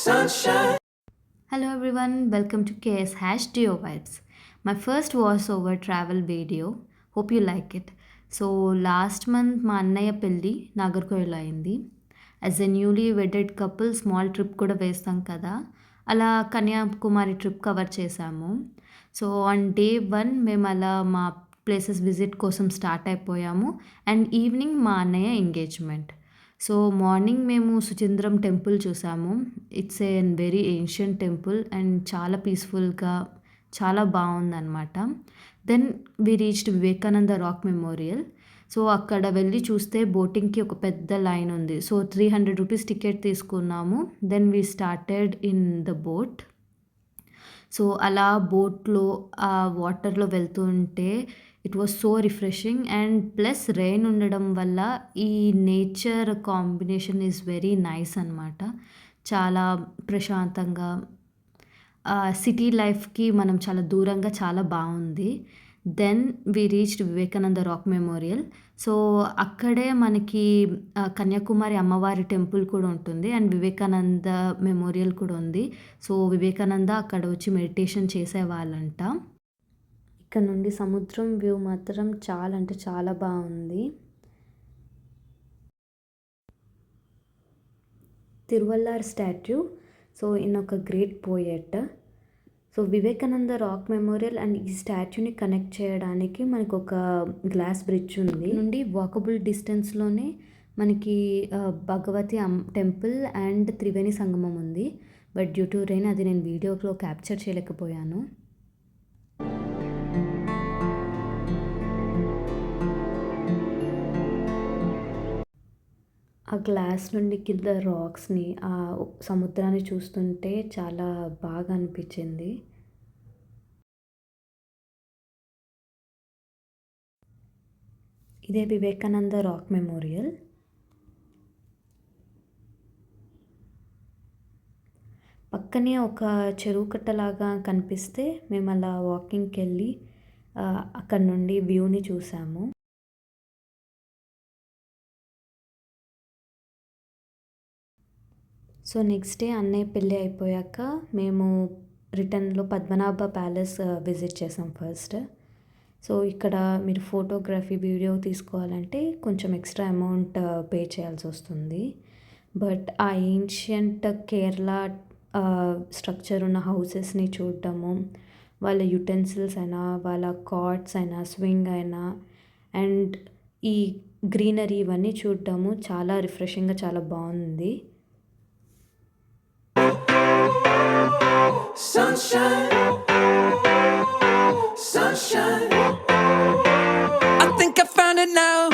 sunshine. Hello everyone, welcome to KS Hash vibes Vibes. My first voiceover travel video. Hope you like it. So last month మా అన్నయ్య పెళ్ళి నాగర్కోయిల్ అయింది as a newly wedded couple small trip కూడా వేస్తాం కదా అలా Kanyakumari trip cover చేసాము so on day one మేము అలా మా ప్లేసెస్ విజిట్ కోసం స్టార్ట్ అయిపోయాము అండ్ ఈవినింగ్ మా అన్నయ్య ఎంగేజ్మెంట్ సో మార్నింగ్ మేము సుచింద్రం టెంపుల్ చూసాము. It's a very ancient temple and చాలా పీస్ఫుల్గా చాలా బాగుందన్నమాట. Then we reached Vivekananda rock memorial so అక్కడ వెళ్ళి చూస్తే బోటింగ్కి ఒక పెద్ద లైన్ ఉంది. So three hundred rupees ticket తీసుకున్నాము. Then we started in the boat so అలా బోట్లో ఆ వాటర్లో వెళ్తుంటే it was so refreshing and plus rain ఉండడం వల్ల ఈ nature combination is very nice అనమాట చాలా ప్రశాంతంగా సిటీ లైఫ్కి మనం చాలా దూరంగా చాలా బాగుంది. Then we reached Vivekananda rock memorial so అక్కడే మనకి కన్యాకుమారి అమ్మవారి టెంపుల్ కూడా ఉంటుంది అండ్ వివేకానంద మెమోరియల్ కూడా ఉంది. సో వివేకానంద అక్కడ వచ్చి మెడిటేషన్ చేసేవాళ్ళంట. ఇక్కడ నుండి సముద్రం వ్యూ మాత్రం చాలా అంటే చాలా బాగుంది. తిరువల్లార్ స్టాట్యూ. సో ఇన్ ఒక great poet. So Vivekananda rock memorial and ఈ స్టాచ్యూని కనెక్ట్ చేయడానికి మనకు ఒక గ్లాస్ బ్రిడ్జ్ ఉంది. నుండి వాకబుల్ డిస్టెన్స్లోనే మనకి భగవతి టెంపుల్ అండ్ త్రివేణి సంగమం ఉంది. బట్ డ్యూ టు రెయిన్ అది నేను వీడియోలో క్యాప్చర్ చేయలేకపోయాను. ఆ గ్లాస్ నుండి కింద రాక్స్ని ఆ సముద్రాన్ని చూస్తుంటే చాలా బాగా అనిపించింది. ఇదే వివేకానంద రాక్ మెమోరియల్. పక్కనే ఒక చెరువు కట్టలాగా కనిపిస్తే మేము అలా వాకింగ్కి వెళ్ళి అక్కడ నుండి వ్యూని చూసాము. సో నెక్స్ట్ డే అన్నయ్య పెళ్ళి అయిపోయాక మేము రిటర్న్లో పద్మనాభ ప్యాలెస్ విజిట్ చేసాం ఫస్ట్. సో ఇక్కడ మీరు ఫోటోగ్రఫీ వీడియో తీసుకోవాలంటే కొంచెం ఎక్స్ట్రా అమౌంట్ పే చేయాల్సి వస్తుంది. బట్ ఆ ఏన్షియంట్ కేరళ స్ట్రక్చర్ ఉన్న హౌసెస్ని చూడటము వాళ్ళ యుటెన్సిల్స్ అయినా వాళ్ళ కార్డ్స్ అయినా స్వింగ్ అయినా అండ్ ఈ గ్రీనరీ ఇవన్నీ చూడటము చాలా రిఫ్రెషింగ్గా చాలా బాగుంది. Sunshine. Sunshine. I think I found it now.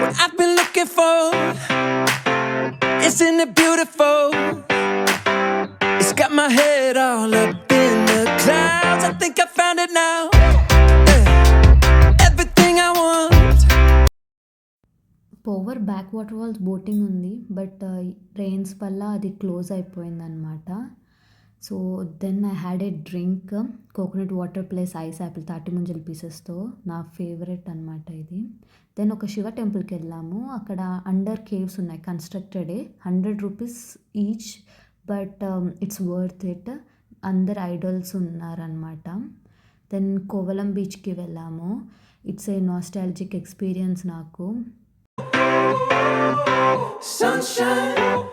What I've been looking for. Isn't it beautiful? It's got my head all up in the clouds. I think I found it now. Yeah. Everything I want. Power back water walls boating ఉంది but rains వల్ల అది close అయిపోయింది అనమాట So then I had a drink coconut water plus ice apple తాటి ముంజల పీసెస్తో నా favourite అనమాట ఇది. దెన్ ఒక శివ టెంపుల్కి వెళ్ళాము. అక్కడ అండర్ కేవ్స్ ఉన్నాయి. కన్స్ట్రక్టెడే hundred rupees each but it's worth it అందరు ఐడల్స్ ఉన్నారనమాట దెన్ కోవలం బీచ్కి వెళ్ళాము. ఇట్స్ ఏ నాస్టాలజిక్ ఎక్స్పీరియన్స్ నాకు. Sunshine.